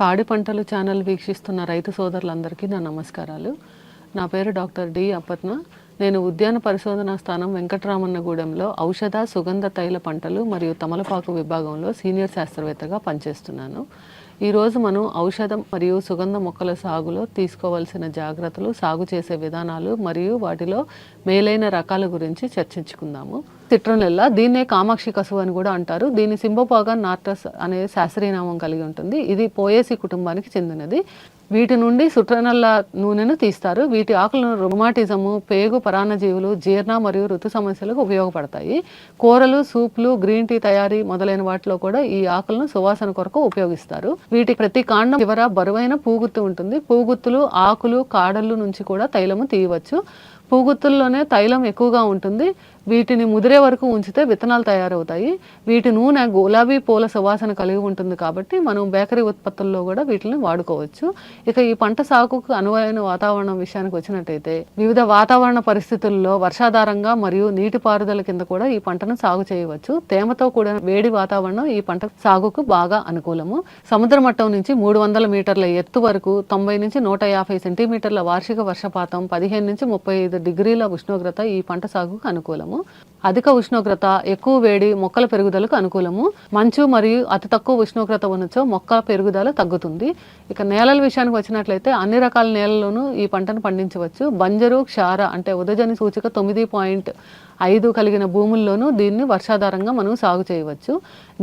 పాడి పంటలు ఛానల్ వీక్షిస్తున్న రైతు సోదరులందరికీ నా నమస్కారాలు. నా పేరు డాక్టర్ డి అప్పత్న నేను ఉద్యాన పరిశోధనా స్థానం వెంకటరామన్నగూడెంలో ఔషధ సుగంధ తైల పంటలు మరియు తమలపాకు విభాగంలో సీనియర్ శాస్త్రవేత్తగా పనిచేస్తున్నాను. ఈరోజు మనం ఔషధం మరియు సుగంధ మొక్కల సాగులో తీసుకోవాల్సిన జాగ్రత్తలు సాగు చేసే విధానాలు మరియు వాటిలో మేలైన రకాల గురించి చర్చించుకుందాము. సిట్రోనెల్లా దీన్నే కామాక్షి కసువు అని కూడా అంటారు. దీని సింబోపాగా నార్టస్ అనే శాస్త్రీయ నామం కలిగి ఉంటుంది. ఇది పోయేసి కుటుంబానికి చెందినది. వీటి నుండి సుట్రనల్ల నూనెను తీస్తారు. వీటి ఆకులను రుమాటిజము పేగు పరాన్నజీవులు జీర్ణ మరియు ఋతు సమస్యలకు ఉపయోగపడతాయి. కూరలు సూప్లు గ్రీన్ టీ తయారీ మొదలైన వాటిలో కూడా ఈ ఆకులను సువాసన కొరకు ఉపయోగిస్తారు. వీటి ప్రతి కాండం చివర బరువైన పూగుత్తు ఉంటుంది. పూగుత్తులు ఆకులు కాడలు నుంచి కూడా తైలము తీయవచ్చు. పూగుత్తుల్లోనే తైలం ఎక్కువగా ఉంటుంది. వీటిని ముదిరే వరకు ఉంచితే విత్తనాలు తయారవుతాయి. వీటి నూనె గులాబీ పూల సువాసన కలిగి ఉంటుంది కాబట్టి మనం బేకరీ ఉత్పత్తుల్లో కూడా వీటిని వాడుకోవచ్చు. ఇక ఈ పంట సాగుకు అనువైన వాతావరణం విషయానికి వచ్చినట్టయితే వివిధ వాతావరణ పరిస్థితుల్లో వర్షాధారంగా మరియు నీటిపారుదల కింద కూడా ఈ పంటను సాగు చేయవచ్చు. తేమతో కూడిన వేడి వాతావరణం ఈ పంట సాగుకు బాగా అనుకూలము. సముద్ర మట్టం నుంచి మూడు వందల మీటర్ల ఎత్తు వరకు తొంభై నుంచి నూట యాభై సెంటీమీటర్ల వార్షిక వర్షపాతం పదిహేను నుంచి ముప్పై ఐదు డిగ్రీల ఉష్ణోగ్రత ఈ పంట సాగుకు అనుకూలము. అధిక ఉష్ణోగ్రత ఎక్కువ వేడి మొక్కల పెరుగుదలకు అనుకూలము. మంచు మరియు అతి తక్కువ ఉష్ణోగ్రత ఉన్నచో మొక్క పెరుగుదల తగ్గుతుంది. ఇక నేలల విషయానికి వచ్చినట్లయితే అన్ని రకాల నేలల్లోనూ ఈ పంటను పండించవచ్చు. బంజరు క్షార అంటే ఉదజని సూచిక తొమ్మిది పాయింట్ ఐదు కలిగిన భూముల్లోనూ దీన్ని వర్షాధారంగా మనం సాగు చేయవచ్చు.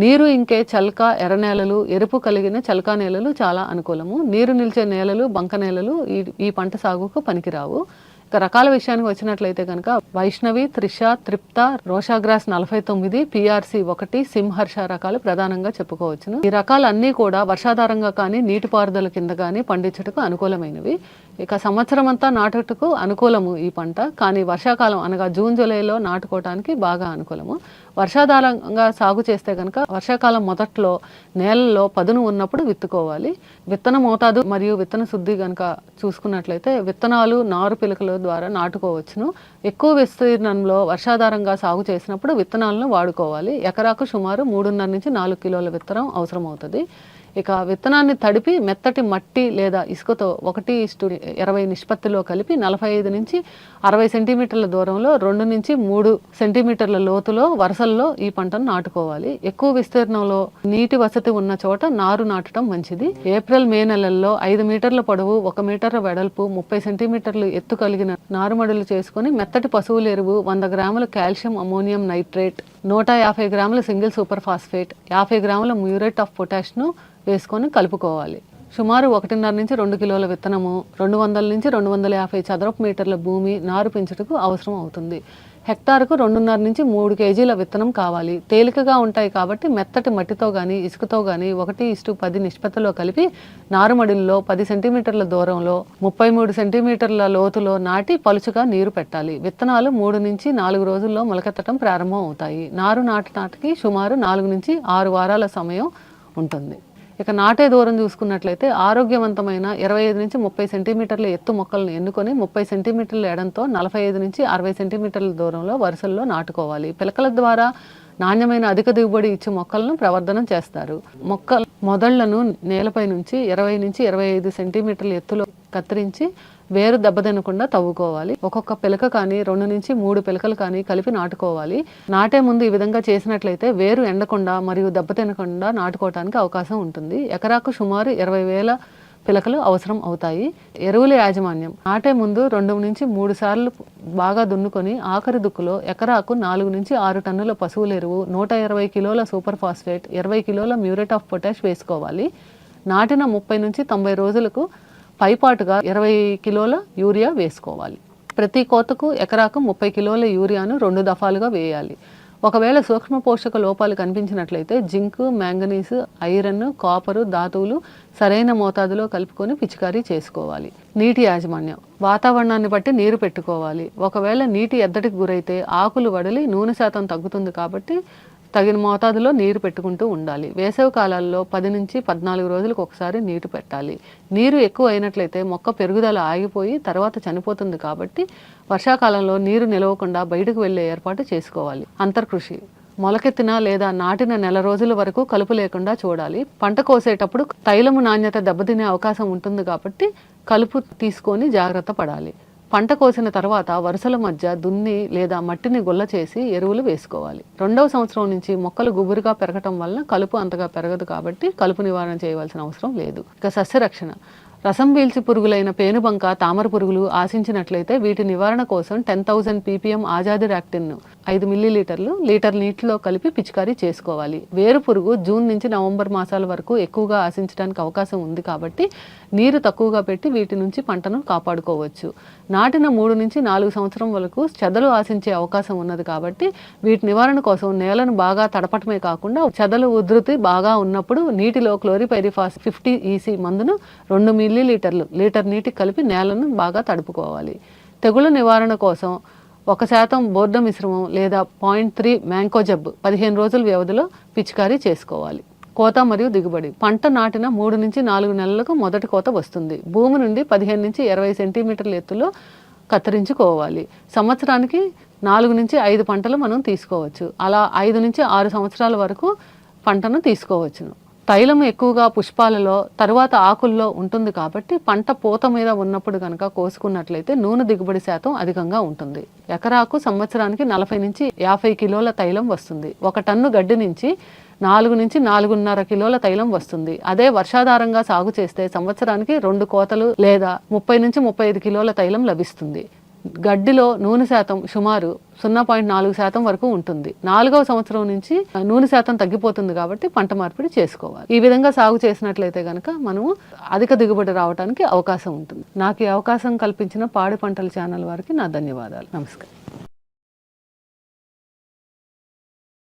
నీరు ఇంకే చల్క ఎర్ర నేలలు ఎరుపు కలిగిన చల్కా నేలలు చాలా అనుకూలము. నీరు నిలిచే నేలలు బంక నేలలు ఈ ఈ పంట సాగుకు పనికిరావు. ఇక రకాల విషయానికి వచ్చినట్లయితే కనుక వైష్ణవి త్రిష తృప్త రోషాగ్రాస్ నలభై తొమ్మిది పిఆర్సి ఒకటి సింహర్ష రకాలు ప్రధానంగా చెప్పుకోవచ్చును. ఈ రకాలు అన్నీ కూడా వర్షాధారంగా కానీ నీటిపారుదల కింద కానీ పండించుటకు అనుకూలమైనవి. ఇక సంవత్సరం అంతా నాటుటకు అనుకూలము ఈ పంట. కానీ వర్షాకాలం అనగా జూన్ జూలైలో నాటుకోవటానికి బాగా అనుకూలము. వర్షాధారంగా సాగు చేస్తే కనుక వర్షాకాలం మొదట్లో నేలలో పదును ఉన్నప్పుడు విత్తుకోవాలి. విత్తన మోతాదు మరియు విత్తన శుద్ధి కనుక చూసుకున్నట్లయితే విత్తనాలు నారు పిలకల ద్వారా నాటుకోవచ్చును. ఎక్కువ విస్తీర్ణంలో వర్షాధారంగా సాగు చేసినప్పుడు విత్తనాలను వాడుకోవాలి. ఎకరాకు సుమారు మూడున్నర నుంచి నాలుగు కిలోల విత్తనం అవసరం అవుతుంది ఇక విత్తనాన్ని తడిపి మెత్తటి మట్టి లేదా ఇసుకతో ఒకటి స్టూడి ఇరవై నిష్పత్తిలో కలిపి నలభై ఐదు నుంచి అరవై సెంటీమీటర్ల దూరంలో రెండు నుంచి మూడు సెంటీమీటర్ల లోతులో వరుసల్లో ఈ పంటను నాటుకోవాలి. ఎక్కువ విస్తీర్ణంలో నీటి వసతి ఉన్న చోట నారు నాటడం మంచిది. ఏప్రిల్ మే నెలల్లో ఐదు మీటర్ల పొడవు ఒక మీటర్ వెడల్పు ముప్పై సెంటీమీటర్లు ఎత్తు కలిగిన నారుమడులు చేసుకుని మెత్తటి పశువుల ఎరువు వంద గ్రాముల కాల్షియం అమోనియం నైట్రేట్ నూట యాభై గ్రాముల సింగిల్ సూపర్ ఫాస్ఫేట్ యాభై గ్రాముల మ్యూరేట్ ఆఫ్ పొటాష్ను వేసుకొని కలుపుకోవాలి. సుమారు ఒకటిన్నర నుంచి రెండు కిలోల విత్తనము రెండు వందల నుంచి రెండు వందల యాభై చదరపు మీటర్ల భూమి నారు పెంచుటకు అవసరం అవుతుంది. హెక్టార్కు రెండున్నర నుంచి మూడు కేజీల విత్తనం కావాలి. తేలికగా ఉంటాయి కాబట్టి మెత్తటి మట్టితో కానీ ఇసుకతో కానీ ఒకటి ఇష్టు పది నిష్పత్తిలో కలిపి నారుమడిల్లో పది సెంటీమీటర్ల దూరంలో ముప్పై మూడు సెంటీమీటర్ల లోతులో నాటి పలుచుగా నీరు పెట్టాలి. విత్తనాలు మూడు నుంచి నాలుగు రోజుల్లో మొలకెత్తడం ప్రారంభం అవుతాయి నారు నాటి నాటికి సుమారు నాలుగు నుంచి ఆరు వారాల సమయం ఉంటుంది. ఇక నాటే దూరం చూసుకున్నట్లయితే ఆరోగ్యవంతమైన ఇరవై ఐదు నుంచి ముప్పై సెంటీమీటర్ల ఎత్తు మొక్కలను ఎన్నుకొని ముప్పై సెంటీమీటర్ల ఎడంతో నలభై ఐదు నుంచి అరవై సెంటీమీటర్ల దూరంలో వరుసల్లో నాటుకోవాలి. పిలకల ద్వారా నాణ్యమైన అధిక దిగుబడి ఇచ్చే మొక్కలను ప్రవర్ధనం చేస్తారు. మొక్క మొదళ్ళను నేలపై నుంచి ఇరవై నుంచి ఇరవై ఐదు సెంటీమీటర్ల ఎత్తులో కత్తిరించి వేరు దెబ్బతినకుండా తవ్వుకోవాలి. ఒక్కొక్క పిలక కానీ రెండు నుంచి మూడు పిలకలు కానీ కలిపి నాటుకోవాలి. నాటే ముందు ఈ విధంగా చేసినట్లయితే వేరు ఎండకుండా మరియు దెబ్బతినకుండా నాటుకోవడానికి అవకాశం ఉంటుంది. ఎకరాకు సుమారు ఇరవై వేల పిలకలు అవసరం అవుతాయి. ఎరువుల యాజమాన్యం నాటే ముందు రెండు నుంచి మూడు సార్లు బాగా దున్నుకొని ఆఖరి దుక్కులో ఎకరాకు నాలుగు నుంచి ఆరు టన్నుల పశువుల ఎరువు నూట ఇరవై కిలోల సూపర్ ఫాస్ఫేట్ ఇరవై కిలోల మ్యూరేట్ ఆఫ్ పొటాష్ వేసుకోవాలి. నాటిన ముప్పై నుంచి తొంభై రోజులకు పైపాటుగా ఇరవై కిలోల యూరియా వేసుకోవాలి. ప్రతి కోతకు ఎకరాకు ముప్పై కిలోల యూరియాను రెండు దఫాలుగా వేయాలి. ఒకవేళ సూక్ష్మ పోషక లోపాలు కనిపించినట్లయితే జింక్ మ్యాంగనీస్ ఐరన్ కాపరు ధాతువులు సరైన మోతాదులో కలుపుకొని పిచికారీ చేసుకోవాలి. నీటి యాజమాన్యం. వాతావరణాన్ని బట్టి నీరు పెట్టుకోవాలి. ఒకవేళ నీటి ఎద్దడికి గురైతే ఆకులు వడలి నూనె శాతం తగ్గుతుంది కాబట్టి తగిన మోతాదులో నీరు పెట్టుకుంటూ ఉండాలి. వేసవి కాలాల్లో పది నుంచి పద్నాలుగు రోజులకు ఒకసారి నీరు పెట్టాలి. నీరు ఎక్కువ అయినట్లయితే మొక్క పెరుగుదల ఆగిపోయి తర్వాత చనిపోతుంది కాబట్టి వర్షాకాలంలో నీరు నిలవకుండా బయటకు వెళ్ళే ఏర్పాటు చేసుకోవాలి. అంతర్కృషి. మొలకెత్తిన లేదా నాటిన నెల రోజుల వరకు కలుపు లేకుండా చూడాలి. పంట కోసేటప్పుడు తైలము నాణ్యత దెబ్బతినే అవకాశం ఉంటుంది కాబట్టి కలుపు తీసుకొని జాగ్రత్త పడాలి. పంట కోసిన తర్వాత వరుసల మధ్య దున్ని లేదా మట్టిని గుల్ల చేసి ఎరువులు వేసుకోవాలి. రెండవ సంవత్సరం నుంచి మొక్కలు గుబురుగా పెరగటం వలన కలుపు అంతగా పెరగదు కాబట్టి కలుపు నివారణ చేయవలసిన అవసరం లేదు. ఇక సస్యరక్షణ. రసం పీల్చి పురుగులైన పేనుబంక తామర పురుగులు ఆశించినట్లయితే వీటి నివారణ కోసం ten thousand PPM azadirachtin ఐదు మిల్లీ లీటర్లు లీటర్ నీటిలో కలిపి పిచికారీ చేసుకోవాలి. వేరు పురుగు జూన్ నుంచి నవంబర్ మాసాల వరకు ఎక్కువగా ఆశించడానికి అవకాశం ఉంది కాబట్టి నీరు తక్కువగా పెట్టి వీటి నుంచి పంటను కాపాడుకోవచ్చు. నాటిన మూడు నుంచి నాలుగు సంవత్సరం వరకు చెదలు ఆశించే అవకాశం ఉన్నది కాబట్టి వీటి నివారణ కోసం నేలను బాగా తడపటమే కాకుండా చెదలు ఉధృతి బాగా ఉన్నప్పుడు నీటిలో క్లోరిపైరిఫాస్ ఫిఫ్టీ ఈసీ మందును రెండు మిల్లీ లీటర్లు లీటర్ నీటికి కలిపి నేలను బాగా తడుపుకోవాలి. తెగుళ్ళ నివారణ కోసం ఒక శాతం బోర్డ మిశ్రమం లేదా పాయింట్ త్రీ మ్యాంకో జబ్బు పదిహేను రోజుల వ్యవధిలో పిచికారీ చేసుకోవాలి. కోత మరియు దిగుబడి. పంట నాటిన మూడు నుంచి నాలుగు నెలలకు మొదటి కోత వస్తుంది. భూమి నుండి పదిహేను నుంచి ఇరవై సెంటీమీటర్ల ఎత్తులో కత్తిరించుకోవాలి. సంవత్సరానికి నాలుగు నుంచి ఐదు పంటలు మనం తీసుకోవచ్చు. అలా ఐదు నుంచి ఆరు సంవత్సరాల వరకు పంటను తీసుకోవచ్చును. తైలం ఎక్కువగా పుష్పాలలో తరువాత ఆకుల్లో ఉంటుంది కాబట్టి పంట పూత మీద ఉన్నప్పుడు కనుక కోసుకున్నట్లయితే నూనె దిగుబడి శాతం అధికంగా ఉంటుంది. ఎకరాకు సంవత్సరానికి నలభై నుంచి యాభై కిలోల తైలం వస్తుంది. ఒక టన్ను గడ్డి నుంచి నాలుగు నుంచి నాలుగున్నర కిలోల తైలం వస్తుంది. అదే వర్షాధారంగా సాగు చేస్తే సంవత్సరానికి రెండు కోతలు లేదా ముప్పై నుంచి ముప్పై ఐదు కిలోల తైలం లభిస్తుంది. గడ్డిలో నూనె శాతం సుమారు సున్నా పాయింట్ నాలుగు శాతం వరకు ఉంటుంది. నాలుగవ సంవత్సరం నుంచి నూనె శాతం తగ్గిపోతుంది కాబట్టి పంట మార్పిడి చేసుకోవాలి. ఈ విధంగా సాగు చేసినట్లయితే కనుక మనము అధిక దిగుబడి రావడానికి అవకాశం ఉంటుంది. నాకు ఈ అవకాశం కల్పించిన పాడి పంటల ఛానల్ వారికి నా ధన్యవాదాలు. నమస్కారం.